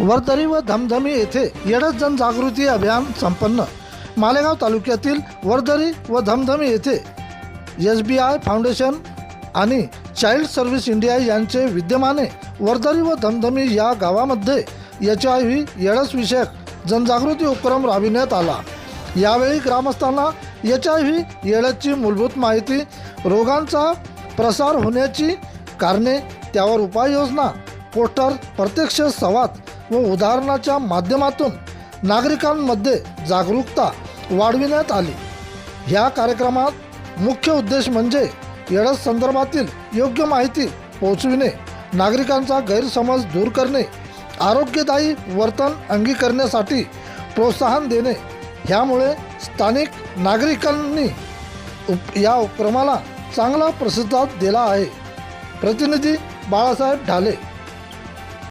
वर्दरी व धमधमी येथे येडस जनजागृती अभियान संपन्न. मालेगाव तालुक्यातील वर्धरी व धमधमी येथे एस बी आय फाउंडेशन आणि चाइल्ड सर्व्हिस इंडिया यांचे विद्यमाने वर्धरी व धमधमी या गावामध्ये एच आय व्ही येडस विषयक जनजागृती उपक्रम राबविण्यात आला. यावेळी ग्रामस्थांना एच आय व्ही येडसची मूलभूत माहिती रोगांचा प्रसार होण्याची कारणे त्यावर उपाययोजना पोस्टर प्रत्यक्ष संवाद व उदाहरणाच्या माध्यमातून नागरिकांमध्ये जागरूकता वाढविण्यात आली. ह्या कार्यक्रमात मुख्य उद्देश म्हणजे एडस संदर्भातील योग्य माहिती पोहोचविणे नागरिकांचा गैरसमज दूर करणे आरोग्यदायी वर्तन अंगीकरण्यासाठी प्रोत्साहन देणे. ह्यामुळे स्थानिक नागरिकांनी उप या उपक्रमाला चांगला प्रतिसाद दिला आहे. प्रतिनिधी बाळासाहेब ढाले